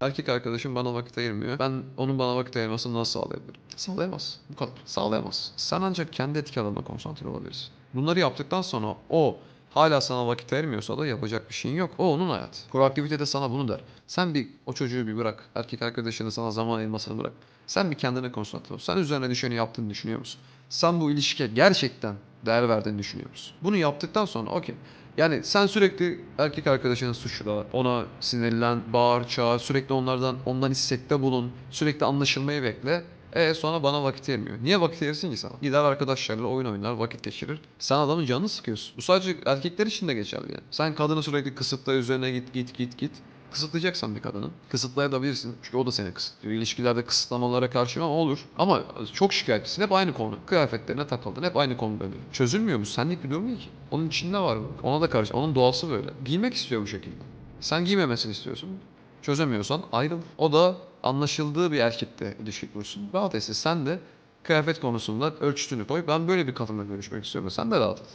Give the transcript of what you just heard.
Erkek arkadaşım bana vakit ayırmıyor. Ben onun bana vakit ayırmasını nasıl sağlayabilirim? Sağlayamaz. Bu kadar. Sağlayamaz. Sen ancak kendi etki alanına konsantre olabilirsin. Bunları yaptıktan sonra o hala sana vakit ayırmıyorsa da yapacak bir şeyin yok. O onun hayatı. Proaktivite de sana bunu der. Sen bir o çocuğu bir bırak. Erkek arkadaşını sana zaman ayırmasını bırak. Sen bir kendine konsantre ol. Sen üzerine düşeni yaptığını düşünüyor musun? Sen bu ilişkiye gerçekten değer verdiğini düşünüyor musun? Bunu yaptıktan sonra okey. Yani sen sürekli erkek arkadaşını suçla, ona sinirlen, bağır, çağır, sürekli onlardan ondan istekte bulun, sürekli anlaşılmayı bekle. E sonra bana vakit ayırmıyor. Niye vakit ayırsın ki sana? Gider arkadaşlarla oyun oynar, vakit geçirir. Sen adamın canını sıkıyorsun. Bu sadece erkekler için de geçerli yani. Sen kadını sürekli kısıtla üzerine git git git git. Kısıtlayacaksan bir kadını kısıtlayabilirsin. Çünkü o da seni kısıtlıyor. İlişkilerde kısıtlamalara karşı ama olur. Ama çok şikayetçisin. Hep aynı konu. Kıyafetlerine takıldın. Hep aynı konu böyle. Çözülmüyor mu? Senlik bir durum değil ki. Onun içinde var bu. Ona da karşı. Onun doğası böyle. Giymek istiyor bu şekilde. Sen giymemesini istiyorsun. Çözemiyorsan ayrıl. O da anlaşıldığı bir erkekle ilişki kursun. Rahat etsin. Sen de kıyafet konusunda ölçütünü koy. Ben böyle bir kadınla görüşmek istiyorum. Sen de rahat et.